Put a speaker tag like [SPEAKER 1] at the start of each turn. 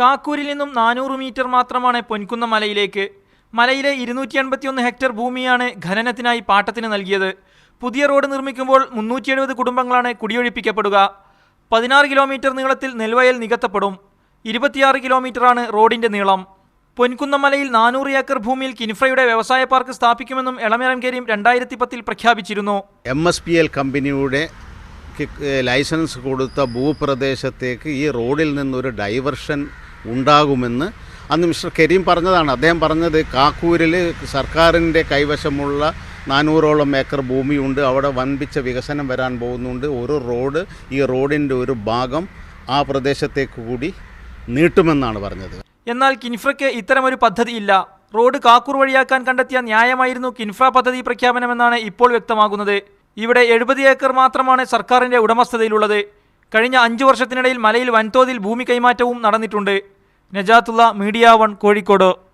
[SPEAKER 1] കാക്കൂരിൽ നിന്നും നാനൂറ് മീറ്റർ മാത്രമാണ് പൊൻകുന്ന മലയിലേക്ക്. മലയിലെ ഇരുന്നൂറ്റി എൺപത്തിയൊന്ന് ഹെക്ടർ ഭൂമിയാണ് ഖനനത്തിനായി പാട്ടത്തിന് നൽകിയത്. പുതിയ റോഡ് നിർമ്മിക്കുമ്പോൾ മുന്നൂറ്റി എഴുപത് കുടുംബങ്ങളാണ് കുടിയൊഴിപ്പിക്കപ്പെടുക. പതിനാറ് കിലോമീറ്റർ നീളത്തിൽ നെൽവയൽ നികത്തപ്പെടും. ഇരുപത്തിയാറ് കിലോമീറ്ററാണ് റോഡിന്റെ നീളം. പൊൻകുന്നമലയിൽ നാനൂറ് ഏക്കർ ഭൂമിയിൽ കിൻഫ്രയുടെ വ്യവസായ പാർക്ക് സ്ഥാപിക്കുമെന്നും എളമരം കരീം രണ്ടായിരത്തി പത്തിൽ പ്രഖ്യാപിച്ചിരുന്നു.
[SPEAKER 2] എം എസ് പി എൽ കമ്പനിയുടെ ലൈസൻസ് കൊടുത്ത ഭൂപ്രദേശത്തേക്ക് ഈ റോഡിൽ നിന്നൊരു ഡൈവർഷൻ ഉണ്ടാകുമെന്ന് അന്ന് മിസ്റ്റർ കരീം പറഞ്ഞതാണ്. അദ്ദേഹം പറഞ്ഞത് കാക്കൂരിൽ സർക്കാരിന്റെ കൈവശമുള്ള നാനൂറോളം ഏക്കർ ഭൂമിയുണ്ട്. അവിടെ വൻപിച്ച വികസനം വരാൻ പോകുന്നുണ്ട്. ഒരു റോഡ് ഈ റോഡിന്റെ ഒരു ഭാഗം ആ പ്രദേശത്തേക്ക് കൂടി നീട്ടുമെന്നാണ് പറഞ്ഞത്.
[SPEAKER 1] എന്നാൽ കിൻഫ്രയ്ക്ക് ഇത്തരമൊരു പദ്ധതി ഇല്ല. റോഡ് കാക്കൂർ വഴിയാക്കാൻ കണ്ടെത്തിയ ന്യായമായിരുന്നു കിൻഫ്ര പദ്ധതി പ്രഖ്യാപനമെന്നാണ് ഇപ്പോൾ വ്യക്തമാകുന്നത്. ഇവിടെ എഴുപത് ഏക്കർ മാത്രമാണ് സർക്കാരിന്റെ ഉടമസ്ഥതയിലുള്ളത്. കഴിഞ്ഞ അഞ്ചു വർഷത്തിനിടയിൽ മലയിൽ വൻതോതിൽ ഭൂമി കൈമാറ്റവും നടന്നിട്ടുണ്ട്. Najathulla media one Kozhikode